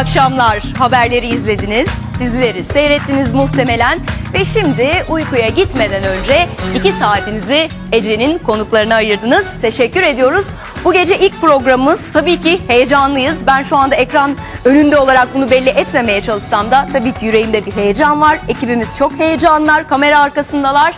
akşamlar. Haberleri izlediniz, dizileri seyrettiniz muhtemelen ve şimdi uykuya gitmeden önce iki saatinizi Ece'nin konuklarına ayırdınız. Teşekkür ediyoruz. Bu gece ilk programımız tabii ki heyecanlıyız. Ben şu anda ekran önünde olarak bunu belli etmemeye çalışsam da tabii ki yüreğimde bir heyecan var. Ekibimiz çok heyecanlar, kamera arkasındalar.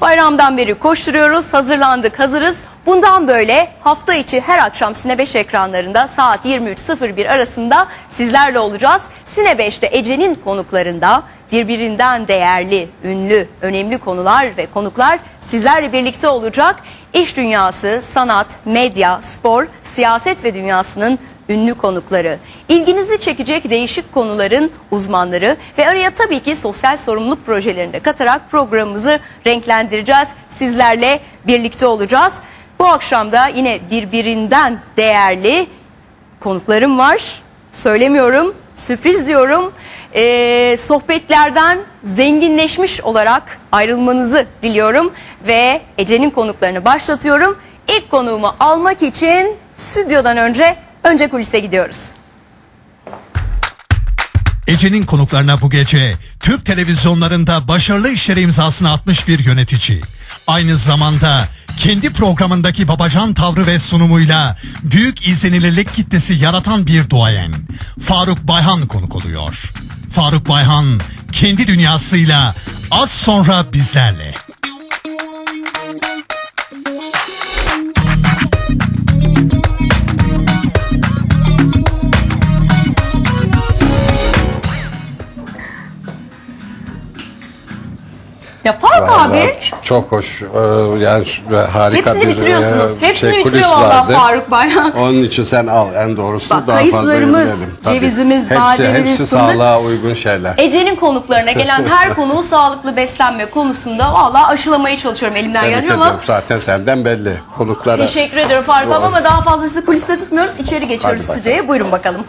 Bayramdan beri koşturuyoruz, hazırlandık, hazırız. Bundan böyle hafta içi her akşam Sine 5 ekranlarında saat 23.01 arasında sizlerle olacağız. Sine 5'te Ece'nin konuklarında birbirinden değerli, ünlü, önemli konular ve konuklar sizlerle birlikte olacak. İş dünyası, sanat, medya, spor, siyaset ve dünyasının ünlü konukları. İlginizi çekecek değişik konuların uzmanları ve araya tabii ki sosyal sorumluluk projelerini de katarak programımızı renklendireceğiz. Sizlerle birlikte olacağız. Bu akşam da yine birbirinden değerli konuklarım var. Söylemiyorum, sürpriz diyorum. Ee, sohbetlerden zenginleşmiş olarak ayrılmanızı diliyorum ve Ece'nin konuklarını başlatıyorum. İlk konuğumu almak için stüdyodan önce önce kulise gidiyoruz. Ece'nin konuklarına bu gece Türk televizyonlarında başarılı işlere imzasını atmış bir yönetici. Aynı zamanda kendi programındaki babacan tavrı ve sunumuyla büyük izlenilirlik kitlesi yaratan bir duayen. Faruk Bayhan konuk oluyor. Faruk Bayhan kendi dünyasıyla az sonra bizlerle. Ya Faruk abi Vallahi Çok hoş. Ee, yani harika hepsini bir bitiriyorsunuz. e, Hepsini şey, bitiriyor vardı. Faruk Bayhan. Onun için sen al en doğrusu. Bak, daha fazla kayısılarımız, cevizimiz, hepsi, bademimiz, Hepsi fındık. sağlığa uygun şeyler. Ece'nin konuklarına gelen her konu sağlıklı beslenme konusunda vallahi aşılamaya çalışıyorum elimden geldiği ederim. ama Zaten senden belli. Konuklara. teşekkür ediyorum Faruk abi ama daha fazla sizi kuliste tutmuyoruz. İçeri geçiyoruz Hadi bakalım. stüdyoya. Buyurun bakalım.